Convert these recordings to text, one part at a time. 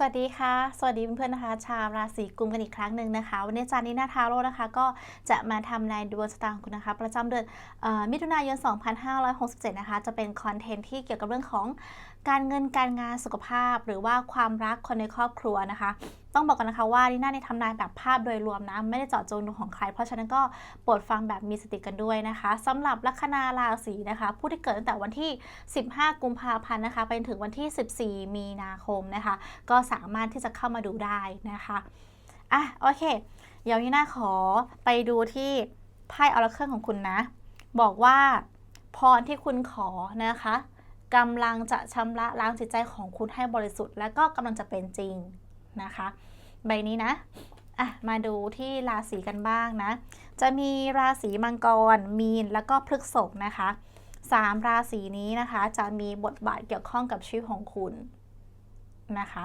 สวัสดีค่ะ สวัสดีเพื่อนๆนะคะ ชาวราศีกุมกันอีกครั้งหนึ่งนะคะ วันนี้จารย์นินาทาโร่นะคะ ก็จะมาทำนายดวงชะตาของคุณนะคะ ประจำเดือนอมิถุนายน 2567 นะคะ จะเป็นคอนเทนต์ที่เกี่ยวกับเรื่องของ การเงินการงานสุขภาพ หรือว่าความรักคนในครอบครัวนะคะ ต้องบอกกันนะคะว่านิน่าในทำนายแบบภาพโดยรวมนะ ไม่ได้เจาะจงดวงของใคร เพราะฉะนั้นก็โปรดฟังแบบมีสติกันด้วยนะคะสำหรับลัคนาราศีนะคะ ผู้ที่เกิดตั้งแต่วันที่ 15 กุมภาพันธ์นะคะไปถึงวันที่ 14 มีนาคมนะคะ ก็สามารถที่จะเข้ามาดูได้นะคะอะโอเค เดี๋ยวนี้น่าขอไปดูที่ไพ่ออร์เคิลของคุณนะ บอกว่าพรที่คุณขอนะคะ กำลังจะชำระล้างจิตใจของคุณให้บริสุทธิ์ และก็กำลังจะเป็นจริงนะคะ ใบนี้นะอะมาดูที่ราศีกันบ้างนะ จะมีราศีมังกร มีน แล้วก็พฤกษภนะคะสามราศีนี้นะคะ จะมีบทบาทเกี่ยวข้องกับชีวิตของคุณนะคะ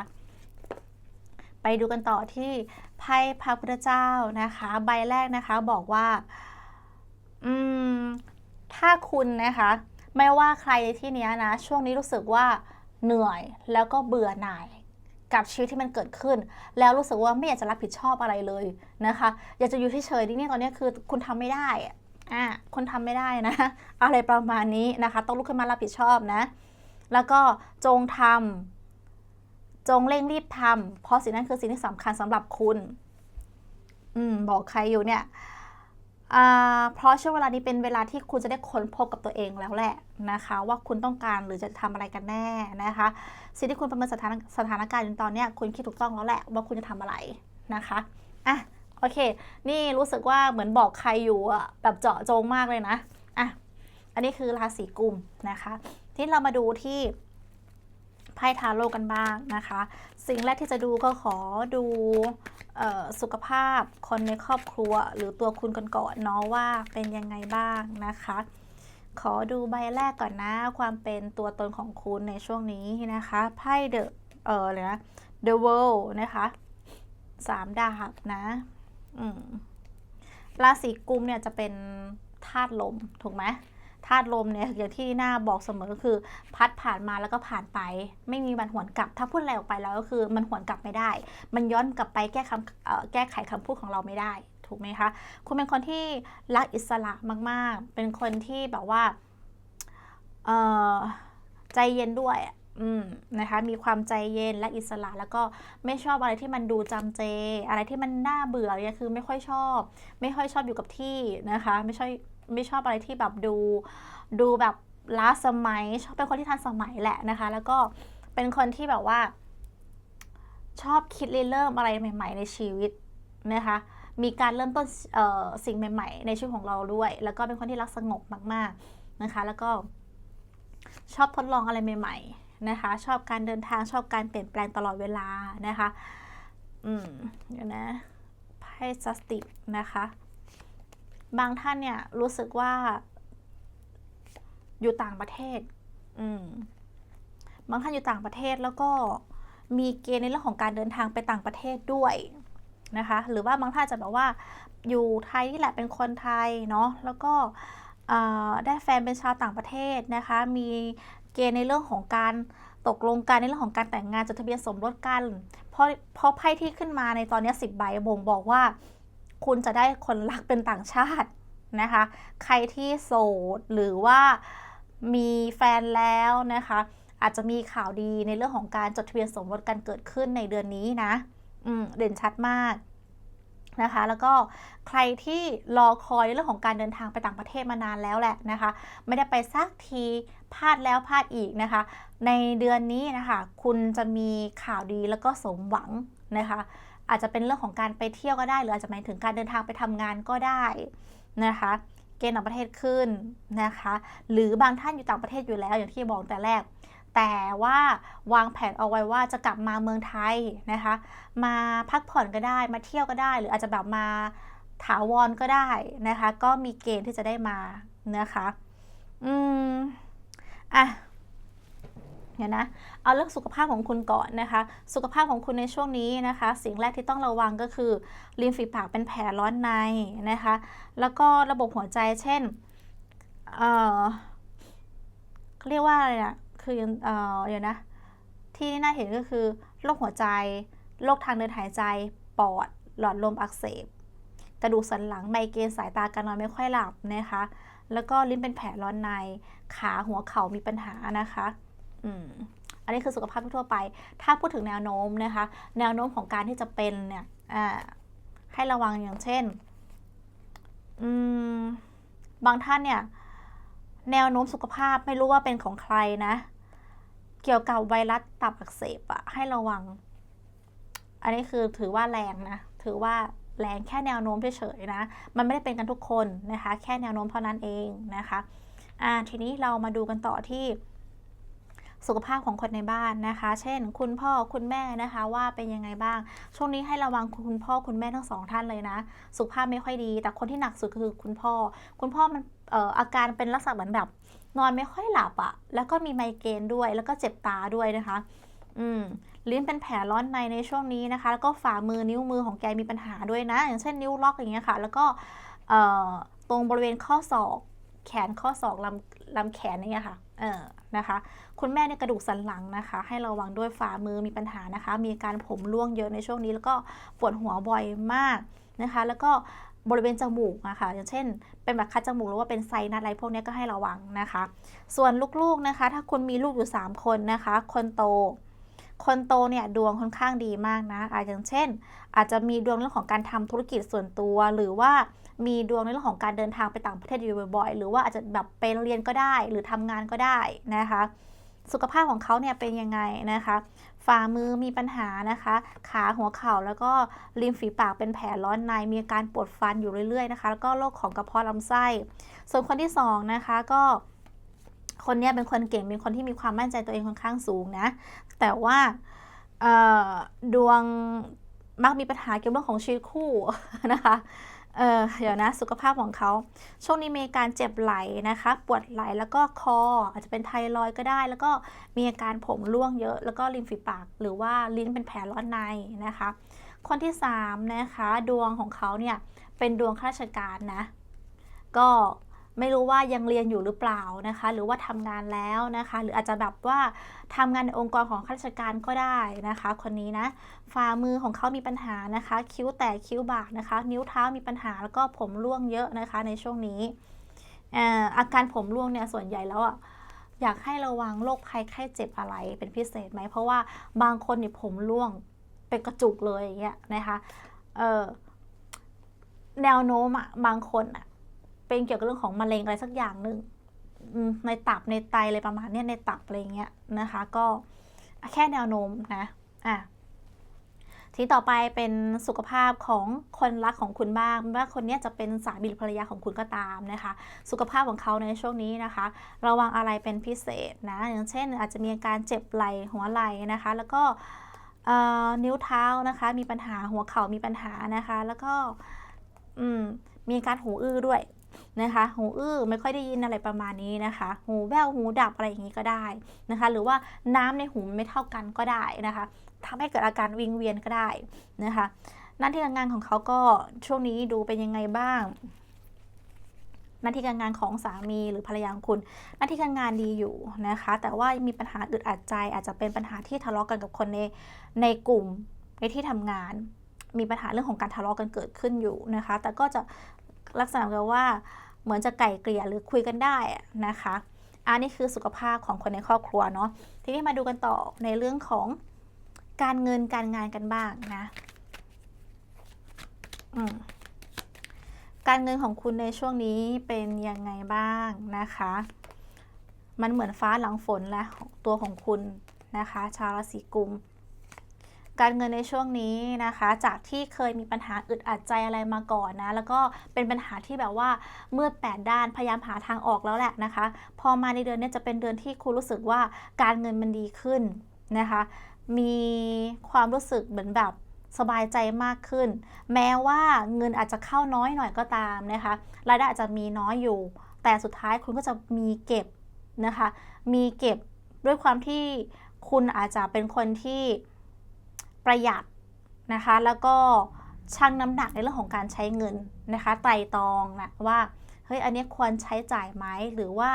ไปดูกันต่อที่ไพ่พระพุทธเจ้านะคะ ใบแรกนะคะบอกว่า อืม ถ้าคุณนะคะ ไม่ว่าใครในที่นี้นะ ช่วงนี้รู้สึกว่าเหนื่อยแล้วก็เบื่อหน่ายกับชีวิตที่มันเกิดขึ้น แล้วรู้สึกว่าไม่อยากจะรับผิดชอบอะไรเลยนะคะ อยากจะอยู่เฉยๆนี่ตอนนี้คือคุณทำไม่ได้อะคุณทำไม่ได้นะ อะไรประมาณนี้นะคะ ต้องลุกขึ้นมารับผิดชอบนะ แล้วก็จงทำจงเร่งรีบทำเพราะสิ่งนั้นคือสิ่งที่สำคัญสำหรับคุณ อืม บอกใครอยู่เนี่ย เพราะช่วงเวลานี้เป็นเวลาที่คุณจะได้ค้นพบกับตัวเองแล้วแหละนะคะ ว่าคุณต้องการหรือจะทำอะไรกันแน่นะคะสิ่งที่คุณประเมินสถานสถานการณ์อยู่ตอนนี้คุณคิดถูกต้องแล้วแหละว่าคุณจะทำอะไรนะคะอะโอเค นี่รู้สึกว่าเหมือนบอกใครอยู่อะแบบเจาะจงมากเลยนะอะอันนี้คือราศีกุมนะคะ ที่เรามาดูที่ ไพ่ทาโร่กันบ้างนะคะ สิ่งแรกที่จะดูก็ขอดูออสุขภาพคนในครอบครัว หรือตัวคุณกันก่อนเนาะว่าเป็นยังไงบ้างนะคะ ขอดูใบแรกก่อนนะ ความเป็นตัวตนของคุณในช่วงนี้นะคะไพ่เดอะเออเลยนะ The World นะคะสามดาบนะราศีกุมเนี่ยจะเป็นธาตุลมถูกไหม ธาตุลมเนี่ยอย่างที่หน้าบอกเสมอก็คือ พัดผ่านมาแล้วก็ผ่านไป ไม่มีวันหวนกลับ ถ้าพูดอะไรออกไปแล้วก็คือมันหวนกลับไม่ได้ มันย้อนกลับไปแก้คำแก้ไขคำพูดของเราไม่ได้ถูกไหมคะคุณเป็นคนที่รักอิสระมากๆ เป็นคนที่แบบว่าใจเย็นด้วยอืมนะคะมีความใจเย็นและอิสระแล้วก็ไม่ชอบอะไรที่มันดูจำเจ อะไรที่มันน่าเบื่อเนี่ยคือไม่ค่อยชอบ ไม่ค่อยชอบอยู่กับที่นะคะ ไม่ชอบ ไม่ชอบอะไรที่แบบดูดูแบบล้าสมัย ชอบเป็นคนที่ทันสมัยแหละนะคะ แล้วก็เป็นคนที่แบบว่า ชอบคิดเริ่มอะไรใหม่ ๆ ในชีวิตนะคะ มีการเริ่มต้นเอ่อสิ่งใหม่ ๆ ในชีวิตของเราด้วย แล้วก็เป็นคนที่รักสงบมาก ๆนะคะ แล้วก็ชอบทดลองอะไรใหม่ ๆ นะคะ ชอบการเดินทางชอบการเปลี่ยนแปลงตลอดเวลานะคะ อืมเดี๋ยวนะไพ่จัสติกนะคะ บางท่านเนี่ยรู้สึกว่าอยู่ต่างประเทศ อืม บางท่านอยู่ต่างประเทศแล้วก็มีเกณฑ์ในเรื่องของการเดินทางไปต่างประเทศด้วยนะคะ หรือว่าบางท่านจะแบบว่า อยู่ไทยนี่แหละเป็นคนไทยเนาะ แล้วก็ได้แฟนเป็นชาวต่างประเทศนะคะ มีเกณฑ์ในเรื่องของการตกลงกันในเรื่องของการแต่งงานจดทะเบียนสมรสกัน เพราะเพราะไพ่ที่ขึ้นมาในตอนนี้สิบใบบ่งบอกว่า คุณจะได้คนรักเป็นต่างชาตินะคะ ใครที่โสดหรือว่ามีแฟนแล้วนะคะ อาจจะมีข่าวดีในเรื่องของการจดทะเบียนสมรสกันเกิดขึ้นในเดือนนี้นะ อืมเด่นชัดมากนะคะ แล้วก็ใครที่รอคอยในเรื่องของการเดินทางไปต่างประเทศมานานแล้วแหละนะคะ ไม่ได้ไปสักทีพลาดแล้วพลาดอีกนะคะ ในเดือนนี้นะคะ คุณจะมีข่าวดีแล้วก็สมหวังนะคะ อาจจะเป็นเรื่องของการไปเที่ยวก็ได้ หรืออาจจะหมายถึงการเดินทางไปทำงานก็ได้นะคะเกณฑ์ต่างประเทศขึ้นนะคะ หรือบางท่านอยู่ต่างประเทศอยู่แล้วอย่างที่บอกแต่แรก แต่ว่าวางแผนเอาไว้ว่าจะกลับมาเมืองไทยนะคะ มาพักผ่อนก็ได้มาเที่ยวก็ได้ หรืออาจจะแบบมาถาวรก็ได้นะคะ ก็มีเกณฑ์ที่จะได้มานะคะ อืมอะ เดี๋ยนะเอาเรื่องสุขภาพของคุณก่อนนะคะ สุขภาพของคุณในช่วงนี้นะคะ สิ่งแรกที่ต้องระวังก็คือริมฝีปากเป็นแผลร้อนในนะคะ แล้วก็ระบบหัวใจเช่นเออเรียกว่าอะไรนะคือเออเดี๋ยวนะ ที่น่าเห็นก็คือโรคหัวใจโรคทางเดินหายใจปอด หลอดลมอักเสบ กระดูกสันหลังไมเกรนสายตาการนอนไม่ค่อยหลับนะคะ แล้วก็ลิ้นเป็นแผลร้อนในขาหัวเข่ามีปัญหานะคะ อันนี้คือสุขภาพทั่วไป ถ้าพูดถึงแนวโน้มนะคะ แนวโน้มของการที่จะเป็นเนี่ยให้ระวังอย่างเช่น บางท่านเนี่ย แนวโน้มสุขภาพไม่รู้ว่าเป็นของใครนะ เกี่ยวกับไวรัสตับอักเสบอะให้ระวัง อันนี้คือถือว่าแรงนะ ถือว่าแรงแค่แนวโน้มเฉยๆนะ มันไม่ได้เป็นกันทุกคนนะคะ แค่แนวโน้มเท่านั้นเองนะคะ อ่า ทีนี้เรามาดูกันต่อที่ สุขภาพของคนในบ้านนะคะ เช่น คุณพ่อคุณแม่นะคะว่าเป็นยังไงบ้าง ช่วงนี้ให้ระวังคุณพ่อคุณแม่ทั้งสองท่านเลยนะ สุขภาพไม่ค่อยดี แต่คนที่หนักสุดคือคุณพ่อ คุณพ่อมันอออาการเป็นลักษณะเหมือนแบบ นอนไม่ค่อยหลับอะ่ะ แล้วก็มีไมเกรนด้วย แล้วก็เจ็บตาด้วยนะคะ อืมลิ้นเป็นแผลร้อนในในช่วงนี้นะคะ แล้วก็ฝ่ามือนิ้วมือของแกมีปัญหาด้วยนะ อย่างเช่นนิ้วล็อกอย่างเงี้ยค่ะ แล้วก็ตรงบริเวณข้อศอก แขนข้อศอกลำลำแขนอย่างค่ะ เออ นะคะ คุณแม่เนี่ยกระดูกสันหลังนะคะ ให้ระวังด้วยฝ่ามือมีปัญหานะคะ มีการผมร่วงเยอะในช่วงนี้ แล้วก็ปวดหัวบ่อยมากนะคะ แล้วก็บริเวณจมูกนะคะอย่างเช่น เป็นแบบคัดจมูกหรือว่าเป็นไซนัสอะไรพวกนี้ก็ให้ระวังนะคะ ส่วนลูกๆนะคะ ถ้าคุณมีลูกอยู่ 3 คนนะคะ คนโต คนโตเนี่ยดวงค่อนข้างดีมากนะอาอย่างเช่น อาจจะมีดวงเรื่องของการทำธุรกิจส่วนตัวหรือว่า มีดวงในเรื่องของการเดินทางไปต่างประเทศอยู่บ่อยๆ หรือว่าอาจจะแบบไปเรียนก็ได้หรือทำงานก็ได้นะคะ สุขภาพของเขาเนี่ยเป็นยังไงนะคะฝ่ามือมีปัญหานะคะ ขาหัวเข่าแล้วก็ริมฝีปากเป็นแผลร้อนใน มีอาการปวดฟันอยู่เรื่อยๆนะคะ แล้วก็โรคของกระเพาะลำไส้ ส่วนคนที่2นะคะก็คนนี้เป็นคนเก่งเป็นคนที่มีความมั่นใจตัวเองค่อนข้างสูงนะ แต่ว่าดวงมักมีปัญหาเกี่ยวกับเรื่องของชีวิตคู่นะคะ เออเดี๋ยวนะสุขภาพของเขาช่วงนี้มีการเจ็บไหล่นะคะ ปวดไหล่แล้วก็คออาจจะเป็นไทรอยก็ได้ แล้วก็มีอาการผมร่วงเยอะ แล้วก็ริมฝีปาก หรือว่าลิ้นเป็นแผลร้อนในนะคะ คนที่3นะคะดวงของเขาเนี่ยเป็นดวงข้าราชการนะ ก็ ไม่รู้ว่ายังเรียนอยู่หรือเปล่านะคะ หรือว่าทำงานแล้วนะคะ หรืออาจจะแบบว่าทำงานในองค์กรของข้าราชการก็ได้นะคะ คนนี้นะฝ่ามือของเขามีปัญหานะคะ คิ้วแตกคิ้วบากนะคะ นิ้วเท้ามีปัญหาแล้วก็ผมร่วงเยอะนะคะในช่วงนี้อาการผมร่วงเนี่ยส่วนใหญ่แล้วอะอยากให้ระวังโรคภัยไข้เจ็บอะไรเป็นพิเศษไหมเพราะว่าบางคนเนี่ยผมร่วงเป็นกระจุกเลยอย่างเงี้ยนะคะเออแนวโน้มอะบางคนอะ เป็นเกี่ยวกับเรื่องของมะเร็งอะไรสักอย่างหนึ่งในตับในไตอะไรประมาณนี้ในตับอะไรเงี้ยนะคะ ก็แค่แนวโน้มนะอะทีต่อไปเป็นสุขภาพของคนรักของคุณบ้างว่าคนนี้จะเป็นสามีหรือภรรยาของคุณก็ตามนะคะ สุขภาพของเขาในช่วงนี้นะคะ ระวังอะไรเป็นพิเศษนะอย่างเช่น อาจจะมีอาการเจ็บไหล่หัวไหล่นะคะ แล้วก็นิ้วเท้านะคะ มีปัญหาหัวเข่ามีปัญหานะคะ แล้วก็มีการหูอื้อด้วย นะคะ หูอื้อไม่ค่อยได้ยินอะไรประมาณนี้นะคะ หูแว่วหูดับอะไรอย่างนี้ก็ได้นะคะ หรือว่าน้ำในหูไม่เท่ากันก็ได้นะคะทำให้เกิดอาการวิงเวียนก็ได้นะคะหน้าที่การงานของเขาก็ช่วงนี้ดูเป็นยังไงบ้างหน้าที่การงานของสามีหรือภรรยาของคุณ หน้าที่การงานดีอยู่นะคะ แต่ว่ามีปัญหาอึดอัดใจ อาจจะเป็นปัญหาที่ทะเลาะกันกับคนในในกลุ่มในที่ทำงาน มีปัญหาเรื่องของการทะเลาะกันเกิดขึ้นอยู่นะคะ แต่ก็จะลักษณะแบบว่า เหมือนจะไก่เกลี่ยหรือคุยกันได้นะคะอันนี้คือสุขภาพของคนในครอบครัวเนาะทีนี้มาดูกันต่อในเรื่องของการเงินการงานกันบ้างนะการเงินของคุณในช่วงนี้เป็นยังไงบ้างนะคะ มันเหมือนฟ้าหลังฝนและตัวของคุณนะคะ ชาวราศีกุม การเงินในช่วงนี้นะคะ จากที่เคยมีปัญหาอึดอัดใจอะไรมาก่อนนะ แล้วก็เป็นปัญหาที่แบบว่าเมืดแปดด้านพยายามหาทางออกแล้วแหละนะคะ พอมาในเดือนนี้จะเป็นเดือนที่คุณรู้สึกว่าการเงินมันดีขึ้นนะคะ มีความรู้สึกเหมือนแบบสบายใจมากขึ้น แม้ว่าเงินอาจจะเข้าน้อยหน่อยก็ตามนะคะ รายได้อาจจะมีน้อยอยู่ แต่สุดท้ายคุณก็จะมีเก็บนะคะ มีเก็บด้วยความที่คุณอาจจะเป็นคนที่ ประหยัดนะคะ แล้วก็ชั่งน้ำหนักในเรื่องของการใช้เงินนะคะ ไตรตองนะว่าเฮ้ยอันนี้ควรใช้จ่ายไหมหรือว่า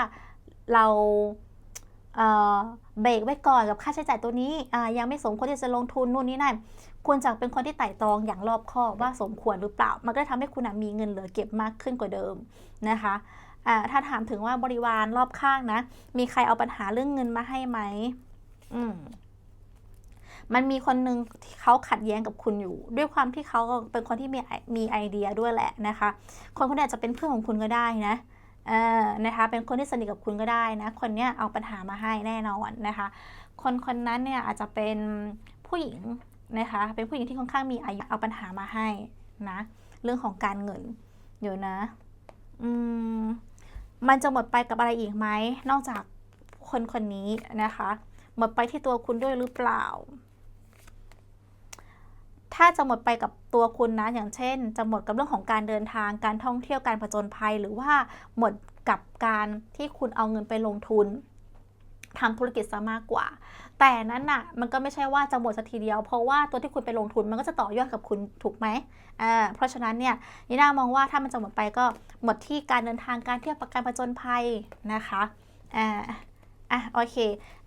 เราเเบรกไว้ก่อนกับค่าใช้จ่ายตัวนี้ยังไม่สมควรที่จะลงทุนนู่นนี่นั่นควรจะเป็นคนที่ไต่ตองอย่างรอบคอบว่าสมควรหรือเปล่า มันก็จะทำให้คุณมีเงินเหลือเก็บมากขึ้นกว่าเดิมนะคะถ้าถามถึงว่าบริวารรอบข้างนะ มีใครเอาปัญหาเรื่องเงินมาให้ไหมอืม มันมีคนหนึ่งที่เขาขัดแย้งกับคุณอยู่ ด้วยความที่เขาเป็นคนที่มีไอมีไอเดียด้วยแหละนะคะ คนคนนี้อาจจะเป็นเพื่อนของคุณก็ได้นะเออนะคะ เป็นคนที่สนิทกับคุณก็ได้นะ คนเนี้ยเอาปัญหามาให้แน่นอนนะคะ คนคนนั้นเนี่ยอาจจะเป็นผู้หญิงนะคะ เป็นผู้หญิงที่ค่อนข้างมีอายุเอาปัญหามาให้นะ เรื่องของการเงินอยู่นะ อืม มันจะหมดไปกับอะไรอีกไหม นอกจากคนคนนี้นะคะ หมดไปที่ตัวคุณด้วยหรือเปล่า ถ้าจะหมดไปกับตัวคุณนะ อย่างเช่น จะหมดกับเรื่องของการเดินทาง การท่องเที่ยว การผจญภัย หรือว่าหมดกับการที่คุณเอาเงินไปลงทุนทำธุรกิจซะมากกว่า แต่นั้นน่ะ มันก็ไม่ใช่ว่าจะหมดสักทีเดียว เพราะว่าตัวที่คุณไปลงทุนมันก็จะต่อยอดกับคุณถูกไหมอ่าเพราะฉะนั้นเนี่ยนิน่ามองว่าถ้ามันจะหมดไปก็หมดที่การเดินทางการเที่ยวการผจญภัยนะคะอ่าอะโอเค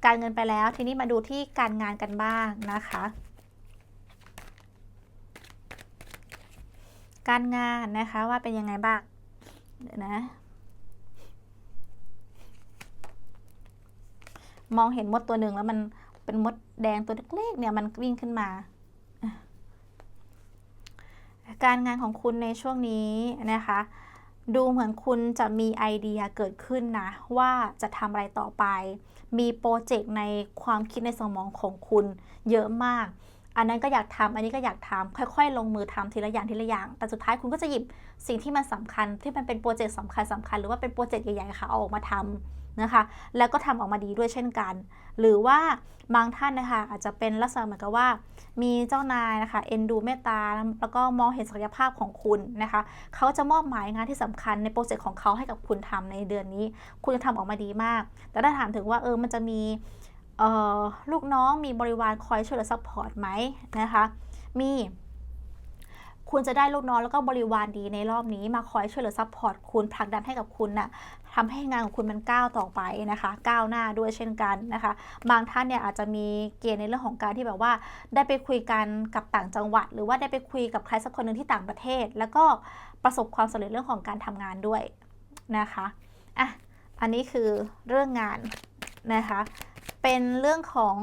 การเงินไปแล้วทีนี้มาดูที่การงานกันบ้างนะคะ การงานนะคะว่าเป็นยังไงบ้าง เดี๋ยวนะ มองเห็นมดตัวหนึ่งแล้วมันเป็นมดแดงตัวเล็กๆเนี่ยมันวิ่งขึ้นมา การงานของคุณในช่วงนี้นะคะ ดูเหมือนคุณจะมีไอเดียเกิดขึ้นนะ ว่าจะทำอะไรต่อไป มีโปรเจกต์ในความคิดในสมองของคุณเยอะมาก อันนั้นก็อยากทำอันนี้ก็อยากทำค่อย ๆ ลงมือทำทีละอย่างทีละอย่าง แต่สุดท้ายคุณก็จะหยิบสิ่งที่มันสำคัญที่มันเป็นโปรเจกต์สำคัญสำคัญหรือว่าเป็นโปรเจกต์ใหญ่ๆค่ะเอาออกมาทำนะคะ แล้วก็ทำออกมาดีด้วยเช่นกัน หรือว่าบางท่านนะคะอาจจะเป็นลักษณะเหมือนกับว่า มีเจ้านายนะคะเอ็นดูเมตตาแล้วก็มองเห็นศักยภาพของคุณนะคะเขาจะมอบหมายงานที่สำคัญในโปรเจกต์ของเขาให้กับคุณทำในเดือนนี้ คุณจะทำออกมาดีมาก แต่ถ้าถามถึงว่าเออมันจะมี ลูกน้องมีบริวารคอยช่วยเหลือซัพพอร์ตไหมนะคะ มีคุณจะได้ลูกน้องแล้วก็บริวารดีในรอบนี้มาคอยช่วยเหลือซัพพอร์ตคุณผลักดันให้กับคุณนะ่ะทำให้งานของคุณมันก้าวต่อไปนะคะ ก้าวหน้าด้วยเช่นกันนะคะ บางท่านเนี่ยอาจจะมีเกณฑ์ในเรื่องของการที่แบบว่า ได้ไปคุยกันกับต่างจังหวัด หรือว่าได้ไปคุยกับใครสักคนหนึ่งที่ต่างประเทศ แล้วก็ประสบความสำเร็จเรื่องของการทำงานด้วยนะคะอะอันนี้คือเรื่องงานนะคะ เป็นเรื่องของ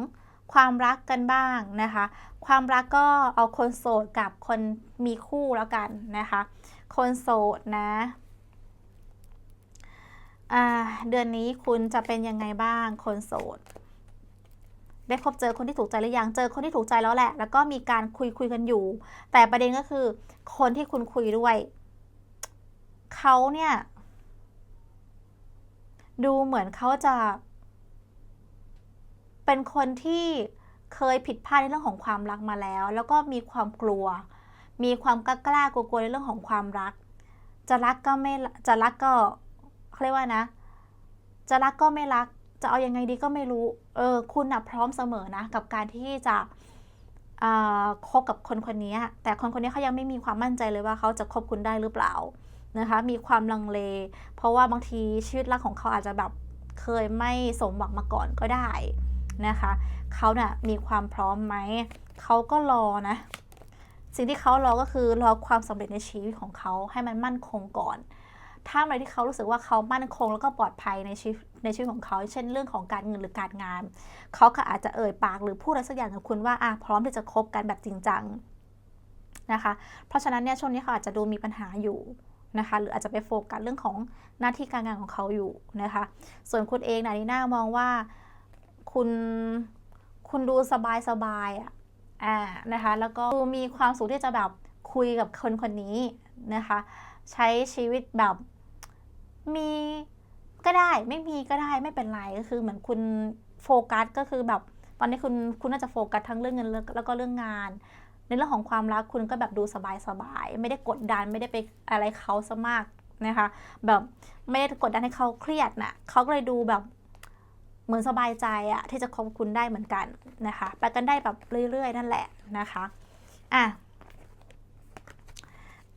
ความรักกันบ้างนะคะ ความรักก็เอาคนโสดกับคนมีคู่แล้วกันนะคะ คนโสดนะเดือนนี้คุณจะเป็นยังไงบ้างคนโสด ได้พบเจอคนที่ถูกใจหรือยังเจอคนที่ถูกใจแล้วแหละ แล้วก็มีการคุยคุยกันอยู่ แต่ประเด็นก็คือ คนที่คุณคุยด้วยเขาเนี่ย ดูเหมือนเขาจะ เป็นคนที่เคยผิดพลาดในเรื่องของความรักมาแล้ว แล้วก็มีความกลัว มีความกล้ากล้ากลัวในเรื่องของความรัก จะรักก็ไม่จะรักก็เขาเรียกว่านะ จะรักก็ไม่รัก จะเอายังไงดีก็ไม่รู้ เออ คุณนะพร้อมเสมอนะ กับการที่จะคบกับคนคนนี้ แต่คนคนนี้เขายังไม่มีความมั่นใจเลยว่าเขาจะคบคุณได้หรือเปล่านะคะ มีความลังเล เพราะว่าบางทีชีวิตรักของเขาอาจจะแบบเคยไม่สมหวังมาก่อนก็ได้ นะคะเขาเนะ่ยมีความพร้อมไหมเขาก็รอนะ สิ่งที่เขารอก็คือรอความสำเร็จในชีวิตของเขาให้มันมั่นคงก่อน ถ้าอะไรที่เขารู้สึกว่าเขามั่นคงแล้วก็ปลอดภัยในชีวิตในชีวิตของเขา เช่นเรื่องของการเงินหรือการงาน เขาก็อาจจะเอ่ยปากหรือพูดอะไรสักอย่างกับคุณว่าอะพร้อมที่จะคบกันแบบจริงจังนะคะ เพราะฉะนั้นเนี่ยช่วงนี้เขาอาจจะดูมีปัญหาอยู่นะคะ หรืออาจจะไปโฟกัสเรื่องของหน้าที่การงานของเขาอยู่นะคะ ส่วนคุณเองนะนีน่ามองว่า คุณคุณดูสบายสบายอะอ่านะคะ แล้วก็ดูมีความสุขที่จะแบบคุยกับคนคนนี้นะคะ ใช้ชีวิตแบบมีก็ได้ไม่มีก็ได้ไม่เป็นไรก็คือเหมือนคุณโฟกัสก็คือแบบตอนนี้คุณคุณน่าจะโฟกัสทั้งเรื่องเงินแล้วก็เรื่องงาน ในเรื่องของความรักคุณก็แบบดูสบายสบายไม่ได้กดดันไม่ได้ไปอะไรเขาซะมากนะคะ แบบไม่ได้กดดันให้เขาเครียดนะเขาก็เลยดูแบบ เหมือนสบายใจอะที่จะคบคุณได้เหมือนกันนะคะไปกันได้แบบเรื่อย ๆ นั่นแหละนะคะอะ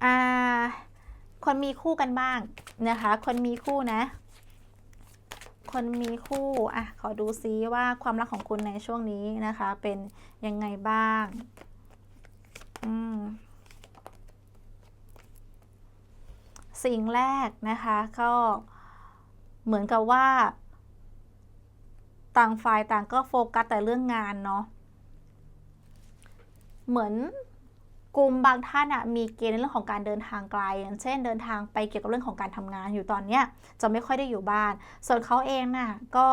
อ่าคนมีคู่กันบ้างนะคะ คนมีคู่นะ คนมีคู่อะขอดูซิว่าความรักของคุณในช่วงนี้นะคะ เป็นยังไงบ้างอืมสิ่งแรกนะคะก็เหมือนกับว่า ต่างฝ่ายต่างก็โฟกัสแต่เรื่องงานเนาะเหมือนกลุ่มบางท่านอะมีเกณฑ์ในเรื่องของการเดินทางไกล อย่างเช่นเดินทางไปเกี่ยวกับเรื่องของการทำงานอยู่ตอนเนี้ยจะไม่ค่อยได้อยู่บ้าน ส่วนเขาเองน่ะก็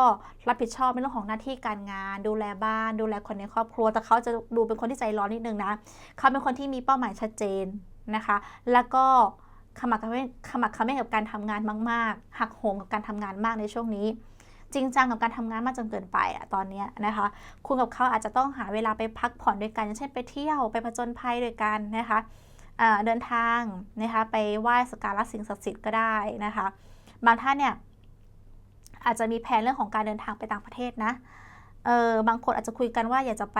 รับผิดชอบในเรื่องของหน้าที่การงาน ดูแลบ้าน ดูแลคนในครอบครัว แต่เขาจะดูเป็นคนที่ใจร้อนนิดนึงนะเขาเป็นคนที่มีเป้าหมายชัดเจนนะคะ แล้วก็ขมักขม้นขมักขม้นกับการทำงานมาก ๆ หักโหมกับการทำงานมากในช่วงนี้ จริงจังกับการทำงานมากจนเกินไปอะตอนนี้นะคะ คุณกับเขาอาจจะต้องหาเวลาไปพักผ่อนด้วยกันอย่างเช่นไปเที่ยวไปผจญภัยด้วยกันนะคะเดินทางนะคะไปไหว้สักการะสิ่งศักดิ์สิทธิ์ก็ได้นะคะบางท่านเนี่ยอาจจะมีแผนเรื่องของการเดินทางไปต่างประเทศนะเออบางคนอาจจะคุยกันว่าอยากจะไป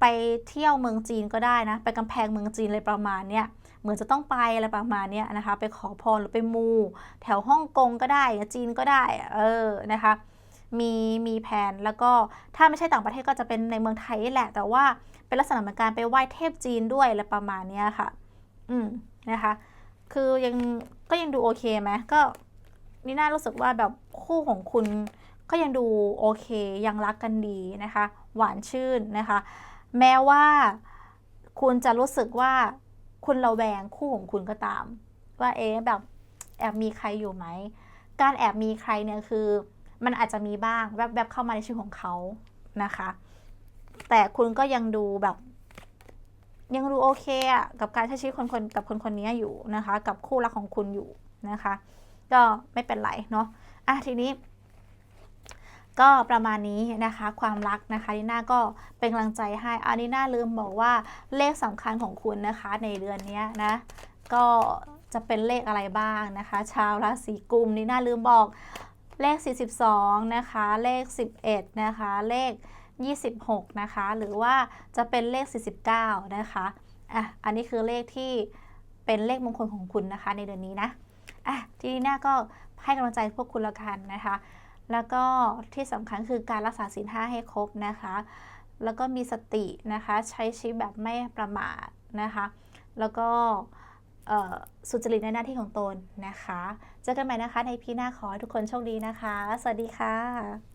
ไปเที่ยวเมืองจีนก็ได้นะ ไปกำแพงเมืองจีนเลยประมาณเนี้ย เหมือนจะต้องไปอะไรประมาณนี้นะคะ ไปขอพรหรือไปมู แถวฮ่องกงก็ได้จีนก็ได้เออนะคะมีมีแผนแล้วก็ถ้าไม่ใช่ต่างประเทศก็จะเป็นในเมืองไทยแหละ แต่ว่าเป็นลักษณะเหมือนการไปไหว้เทพจีนด้วยอะไรประมาณนี้ค่ะ อืมนะคะ คือยังก็ยังดูโอเคไหมก็นี่น่ารู้สึกว่าแบบคู่ของคุณก็ยังดูโอเคยังรักกันดีนะคะ หวานชื่นนะคะ แม้ว่าคุณจะรู้สึกว่า คุณระแวงคู่ของคุณก็ตาม ว่าเอ๊ะแบบแอบมีใครอยู่ไหม การแอบมีใครเนี่ยคือมันอาจจะมีบ้างแวบๆเข้ามาในชีวิตของเขานะคะ แต่คุณก็ยังดูแบบ ยังดูโอเคอะกับการใช้ชีวิตคนคนกับคนคนนี้อยู่นะคะ กับคู่รักของคุณอยู่นะคะ ก็ไม่เป็นไรเนาะอะทีนี้ ก็ประมาณนี้นะคะความรักนะคะนีน่าก็เป็นกำลังใจให้อานีน่าลืมบอกว่าเลขสำคัญของคุณนะคะในเดือนนี้นะก็จะเป็นเลขอะไรบ้างนะคะ ชาวราศีกุมนีน่าลืมบอกเลข 42 นะคะ เลข 11 นะคะ เลข 26 นะคะ หรือว่าจะเป็นเลข 49 นะคะอะอันนี้คือเลขที่เป็นเลขมงคลของคุณนะคะในเดือนนี้นะอะทีนี้น่าก็ให้กำลังใจพวกคุณละกันนะคะ แล้วก็ที่สำคัญคือการรักษาศีลห้าให้ครบนะคะ แล้วก็มีสตินะคะ ใช้ชีวิตแบบไม่ประมาทนะคะ แล้วก็สุจริตในหน้าที่ของตนนะคะ เจอกันใหม่นะคะในพีหน้าขอให้ทุกคนโชคดีนะคะ สวัสดีค่ะ